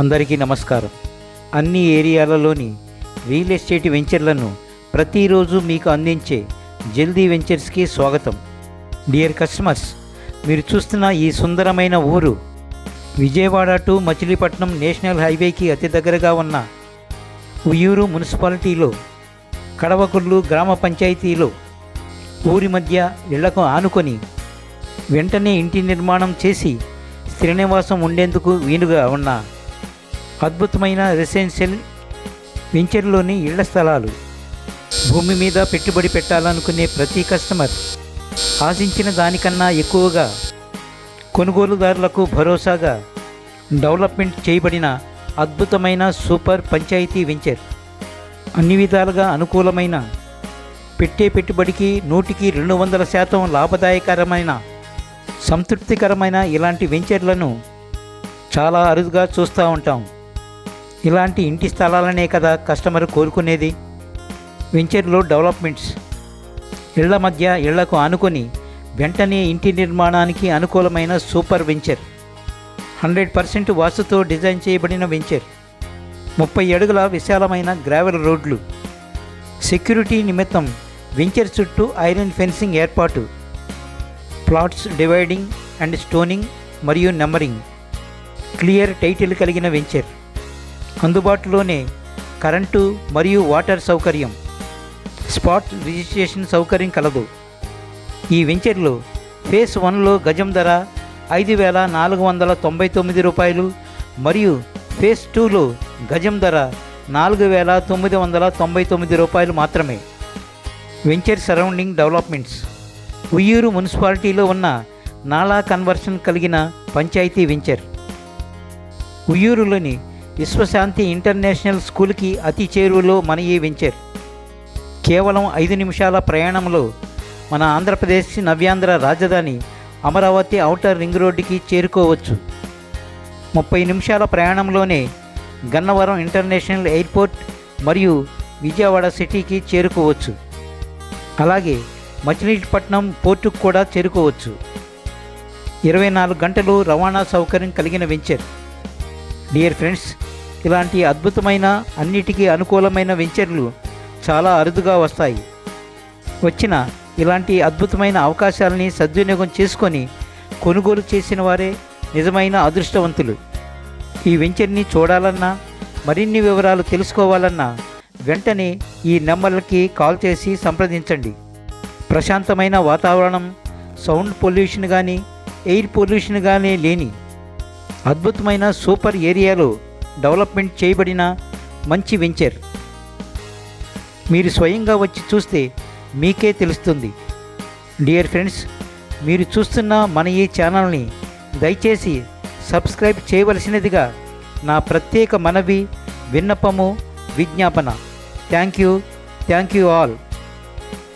అందరికీ నమస్కారం. అన్ని ఏరియాలలోని రియల్ ఎస్టేట్ వెంచర్లను ప్రతిరోజు మీకు అందించే జల్దీ వెంచర్స్కి స్వాగతం. డియర్ కస్టమర్స్ మీరు చూస్తున్న ఈ సుందరమైన ఊరు విజయవాడ టు మచిలీపట్నం నేషనల్ హైవేకి అతి దగ్గరగా ఉన్న ఉయ్యూరు మున్సిపాలిటీలో కడవకుళ్ళు గ్రామ పంచాయతీలో ఊరి మధ్య ఇళ్ళకు ఆనుకొని వెంటనే ఇంటి నిర్మాణం చేసి శ్రీనివాసం ఉండేందుకు వీలుగా ఉన్న అద్భుతమైన రెసిడెన్షియల్ వెంచర్లోని ఇళ్ళ స్థలాలు. భూమి మీద పెట్టుబడి పెట్టాలనుకునే ప్రతి కస్టమర్ ఆశించిన దానికన్నా ఎక్కువగా కొనుగోలుదారులకు భరోసాగా డెవలప్మెంట్ చేయబడిన అద్భుతమైన సూపర్ పంచాయతీ వెంచర్. అన్ని విధాలుగా అనుకూలమైన పెట్టే పెట్టుబడికి నూటికి రెండు వందల శాతం లాభదాయకరమైన సంతృప్తికరమైన ఇలాంటి వెంచర్లను చాలా అరుదుగా చూస్తూ ఉంటాం. ఇలాంటి ఇంటి స్థలాలనే కదా కస్టమర్ కోరుకునేది. వెంచర్లో డెవలప్మెంట్స్. ఇళ్ళ మధ్య ఇళ్ళకు ఆనుకొని వెంటనే ఇంటి నిర్మాణానికి అనుకూలమైన సూపర్ వెంచర్. హండ్రెడ్ పర్సెంట్ వాసుతో డిజైన్ చేయబడిన వెంచర్. ముప్పై అడుగుల విశాలమైన గ్రావెల్ రోడ్లు. సెక్యూరిటీ నిమిత్తం వెంచర్ చుట్టూ ఐరన్ ఫెన్సింగ్ ఏర్పాటు. ప్లాట్స్ డివైడింగ్ అండ్ స్టోనింగ్ మరియు నెంబరింగ్. క్లియర్ టైటిల్ కలిగిన వెంచర్. అందుబాటులోనే కరెంటు మరియు వాటర్ సౌకర్యం. స్పాట్ రిజిస్ట్రేషన్ సౌకర్యం కలదు. ఈ వెంచర్లో ఫేస్ వన్లో గజం ధర ఐదు వేల నాలుగు వందల తొంభై తొమ్మిది రూపాయలు మరియు ఫేస్ టూలో గజం ధర నాలుగు వేల తొమ్మిది వందల తొంభై తొమ్మిది రూపాయలు మాత్రమే. Venture surrounding developments. ఉయ్యూరు మున్సిపాలిటీలో ఉన్న నాలా కన్వర్షన్ కలిగిన పంచాయతీ వెంచర్. ఉయ్యూరులోని విశ్వశాంతి ఇంటర్నేషనల్ స్కూల్కి అతి చేరువలో మన ఈ వెంచర్. కేవలం ఐదు నిమిషాల ప్రయాణంలో మన ఆంధ్రప్రదేశ్ నవ్యాంధ్ర రాజధాని అమరావతి ఔటర్ రింగ్ రోడ్డుకి చేరుకోవచ్చు. ముప్పై నిమిషాల ప్రయాణంలోనే గన్నవరం ఇంటర్నేషనల్ ఎయిర్పోర్ట్ మరియు విజయవాడ సిటీకి చేరుకోవచ్చు. అలాగే మచిలీపట్నం పోర్టుకు కూడా చేరుకోవచ్చు. ఇరవై నాలుగు గంటలు రవాణా సౌకర్యం కలిగిన వెంచర్. డియర్ ఫ్రెండ్స్ ఇలాంటి అద్భుతమైన అన్నిటికీ అనుకూలమైన వెంచర్లు చాలా అరుదుగా వస్తాయి. వచ్చిన ఇలాంటి అద్భుతమైన అవకాశాలని సద్వినియోగం చేసుకొని కొనుగోలు చేసిన వారే నిజమైన అదృష్టవంతులు. ఈ వెంచర్ని చూడాలన్నా మరిన్ని వివరాలు తెలుసుకోవాలన్నా వెంటనే ఈ నెంబర్లకి కాల్ చేసి సంప్రదించండి. ప్రశాంతమైన వాతావరణం సౌండ్ పొల్యూషన్ కానీ ఎయిర్ పొల్యూషన్ కానీ లేని అద్భుతమైన సూపర్ ఏరియాలో డెవలప్మెంట్ చేయబడిన మంచి వెంచర్. మీరు స్వయంగా వచ్చి చూస్తే మీకే తెలుస్తుంది. డియర్ ఫ్రెండ్స్ మీరు చూస్తున్న మన ఈ ఛానల్ని దయచేసి సబ్స్క్రైబ్ చేయవలసినదిగా నా ప్రత్యేక మనవి విన్నపము విజ్ఞాపన. Thank you. Thank you all.